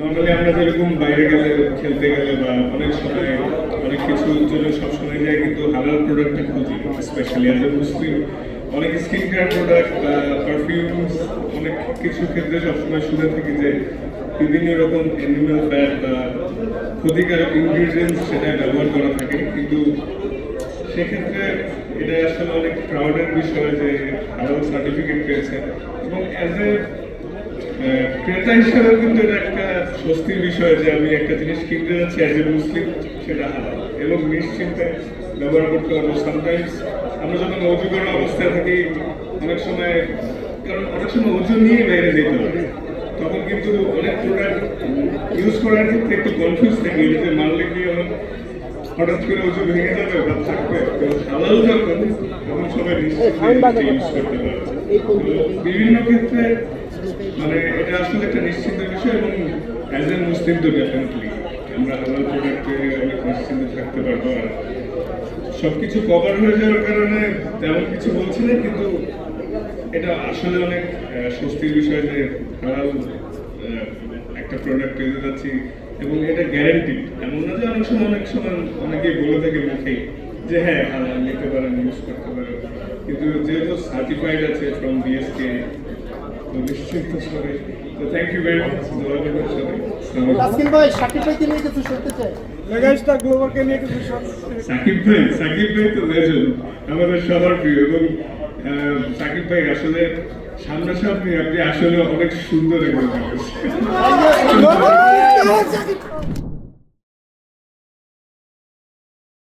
Normally আমরা যেরকম বাইরে গেলে খেলতে গেলে বা অনেক সময় অনেক কিছুর জন্য সবসময় যাই কিন্তু হালাল প্রোডাক্টটা খুঁজি স্পেশালি অ্যাজ এ মুসলিম অনেক স্কিন কেয়ার প্রোডাক্ট বা পারফিউমস অনেক কিছু ক্ষেত্রে সবসময় শুনে থাকি যে বিভিন্ন রকম অ্যানিমাল ফ্যাট বা ক্ষতিকারক ইনগ্রিডিয়েন্টস সেটা ব্যবহার করা থাকে, কিন্তু সেক্ষেত্রে এটা আসলে অনেক প্রাউডের বিষয় যে হালাল সার্টিফিকেট পেয়েছে। এবং অ্যাজ এ ক্রেতা হিসেবেও কিন্তু এটা স্বস্তির বিষয় যে আমি একটা জিনিস কিনতে যাচ্ছি অ্যাজ এ মুসলিম সেটা হালাল। এবং নিশ্চিন্তে ব্যবহার করতে পারব সামটাইমস আমরা যখন অজু অবস্থায় থাকি, অনেক সময়, কারণ অনেক সময় ওজন নিয়ে বাইরে যেতে হবে তখন কিন্তু অনেক প্রোডাক্ট ইউজ করার ক্ষেত্রে একটু কনফিউজ থাকি। যে মারলে কি আমার হঠাৎ করে ওজন ভেঙে যাবে বা থাকবে। হালাল যখন, তখন সবাই নিশ্চিন্তে ইউজ করতে পারবে বিভিন্ন ক্ষেত্রে মানে এটা আসলে একটা নিশ্চিন্ত বিষয় এবং অ্যাজ এ মুসলিম তো ডেফিনেটলি আমরা হালাল প্রোডাক্টে অনেক নিশ্চিন্তে থাকতে পারব আর সবকিছু কভার হয়ে যাওয়ার কারণে তেমন কিছু বলছি না, কিন্তু এটা আসলে অনেক স্বস্তির বিষয় যে হালাল একটা প্রোডাক্ট পেয়ে যাচ্ছি এবং এটা গ্যারান্টি এমন না যে অনেক সময় অনেক সময় অনেকেই বলে থাকে মুখে যে হ্যাঁ হালাল নিতে পারেন ইউজ করতে পারেন। কিন্তু যেহেতু সার্টিফাইড আছে ফ্রম বিএসকে তো নিশ্চিন্ত সবাই তো thank you very much Taskin ভাই সাকিব ভাইকে নিয়ে কিছু শুনতে চাই। মেগাস্টার গ্লোবালকে নিয়ে কিছু সাকিব ভাই সাকিব ভাই তো লেজেন্ড আমাদের সবার প্রিয় এবং আহ, সাকিব ভাই আসলে সামনাসামনি আপনি আসলে অনেক সুন্দর একজন।